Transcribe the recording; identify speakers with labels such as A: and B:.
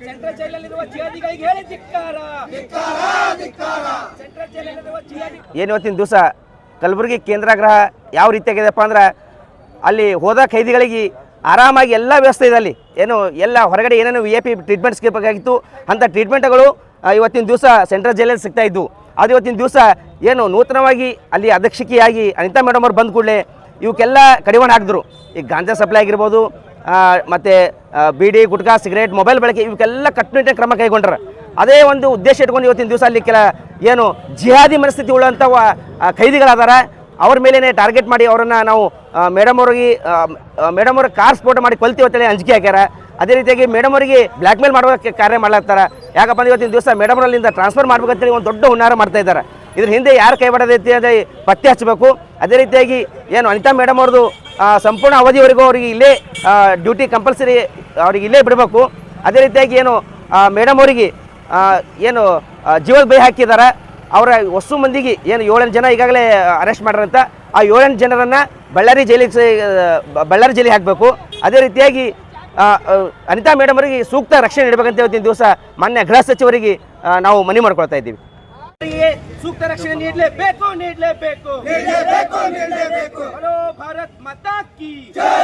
A: Central ಜೈಲಲ್ಲಿರುವ ಜಿಯಾದಿಗಳಿಗೆ ಹೇಳಿ ಧಿಕ್ಕಾರ. Central ಜೈಲಲ್ಲಿರುವ ಜಿಯಾದಿ
B: ಏನು ಇವತ್ತಿನ ದಿವಸ ಕಲಬುರಗಿ ಕೇಂದ್ರಾಗ್ರಹ ಯಾವ ರೀತಿಯಾಗಿದೆಪ್ಪ ಅಂದ್ರೆ ಅಲ್ಲಿ ಹೋದ ಖೈದಿಗಳಿಗೆ ಆರಾಮಾಗಿ ಎಲ್ಲ ವ್ಯವಸ್ಥೆ ಇದೆ ಅಲ್ಲಿ. ಏನು ಎಲ್ಲ ಹೊರಗಡೆ ಏನೇನು ವಿ ಎ ಪಿ ಟ್ರೀಟ್ಮೆಂಟ್ ಸಿಗಬೇಕಾಗಿತ್ತು ಅಂಥ ಟ್ರೀಟ್ಮೆಂಟ್ಗಳು ಇವತ್ತಿನ ದಿವಸ ಸೆಂಟ್ರಲ್ ಜೈಲಲ್ಲಿ ಸಿಗ್ತಾ ಇದ್ವು. ಅದು ಇವತ್ತಿನ ದಿವಸ ಏನು ನೂತನವಾಗಿ ಅಲ್ಲಿ ಅಧ್ಯಕ್ಷಕಿಯಾಗಿ ಅನಿತಾ ಮೇಡಮ್ ಅವ್ರು ಬಂದ ಕೂಡಲೇ ಇವಕ್ಕೆಲ್ಲ ಕಡಿವಾಣ ಹಾಕಿದ್ರು. ಈ ಗಾಂಜಾ ಸಪ್ಲೈ ಆಗಿರ್ಬೋದು ಮತ್ತೆ ಬಿಡಿ, ಗುಟ್ಕಾ, ಸಿಗರೇಟ್, ಮೊಬೈಲ್ ಬಳಕೆ ಇವಕ್ಕೆಲ್ಲ ಕಟ್ಟುನಿಟ್ಟಿನ ಕ್ರಮ ಕೈಗೊಂಡ್ರೆ. ಅದೇ ಒಂದು ಉದ್ದೇಶ ಇಟ್ಕೊಂಡು ಇವತ್ತಿನ ದಿವಸ ಅಲ್ಲಿ ಕೆಲ, ಏನು ಜಿಹಾದಿ ಮನಸ್ಥಿತಿ ಉಳ್ಳಂಥ ಖೈದಿಗಳಾದಾರ. ಅವ್ರ ಮೇಲೇ ಟಾರ್ಗೆಟ್ ಮಾಡಿ ಅವರನ್ನು ನಾವು ಮೇಡಮ್ ಅವ್ರಿಗೆ ಮೇಡಮ್ ಅವ್ರಿಗೆ ಕಾರ್ ಸ್ಫೋಟ ಮಾಡಿ ಕೊಲ್ತೀವಿ ಅಂತೇಳಿ ಅಂಜಿಕೆ ಹಾಕ್ಯಾರ. ಅದೇ ರೀತಿಯಾಗಿ ಮೇಡಮ್ ಅವರಿಗೆ ಬ್ಲ್ಯಾಕ್ ಮೇಲ್ ಕಾರ್ಯ ಮಾಡ್ಲತ್ತಾರ. ಯಾಕಪ್ಪ ಅಂದ್ರೆ ಇವತ್ತಿನ ದಿವಸ ಮೇಡಮ್ ಅವರಲ್ಲಿಂದ ಟ್ರಾನ್ಸ್ಫರ್ ಮಾಡ್ಬೇಕಂತೇಳಿ ಒಂದು ದೊಡ್ಡ ಹುನ್ನಾರ ಮಾಡ್ತಾ ಇದ್ದಾರೆ. ಇದ್ರ ಹಿಂದೆ ಯಾರು ಕೈ ಬಡದೈತಿ ಅದೇ ಪತ್ತೆ ಹಚ್ಚಬೇಕು. ಅದೇ ರೀತಿಯಾಗಿ ಏನು ಅನಿತಾ ಮೇಡಮ್ ಅವ್ರದ್ದು ಸಂಪೂರ್ಣ ಅವಧಿವರೆಗೂ ಅವರಿಗೆ ಇಲ್ಲೇ ಡ್ಯೂಟಿ ಕಂಪಲ್ಸರಿ ಅವ್ರಿಗೆ ಇಲ್ಲೇ ಬಿಡಬೇಕು. ಅದೇ ರೀತಿಯಾಗಿ ಏನು ಮೇಡಮ್ ಅವರಿಗೆ ಏನು ಜೀವದ ಬೈ ಹಾಕಿದ್ದಾರೆ. ಅವರ ಹೊಸ ಮಂದಿಗೆ ಏನು ಏಳೆಂಟು ಜನ ಈಗಾಗಲೇ ಅರೆಸ್ಟ್ ಮಾಡ್ಯಾರಂತ ಆ ಏಳೆಂಟು ಜನರನ್ನು ಬಳ್ಳಾರಿ ಜೈಲಿಗೆ ಸೇ- ಬ- ಬಳ್ಳಾರಿ ಜೈಲಿಗೆ ಹಾಕಬೇಕು. ಅದೇ ರೀತಿಯಾಗಿ ಅನಿತಾ ಮೇಡಮ್ ಅವರಿಗೆ ಸೂಕ್ತ ರಕ್ಷಣೆ ನೀಡಬೇಕಂತ ಇವತ್ತಿನ ದಿವಸ ಮಾನ್ಯ ಗೃಹ ಸಚಿವರಿಗೆ ನಾವು ಮನವಿ ಮಾಡ್ಕೊಳ್ತಾ ಇದ್ದೀವಿ.
A: ಸೂಕ್ತ ರಕ್ಷಣೆ ನೀಡಲೇಬೇಕು. ನೀಡಲೇಬೇಕು. की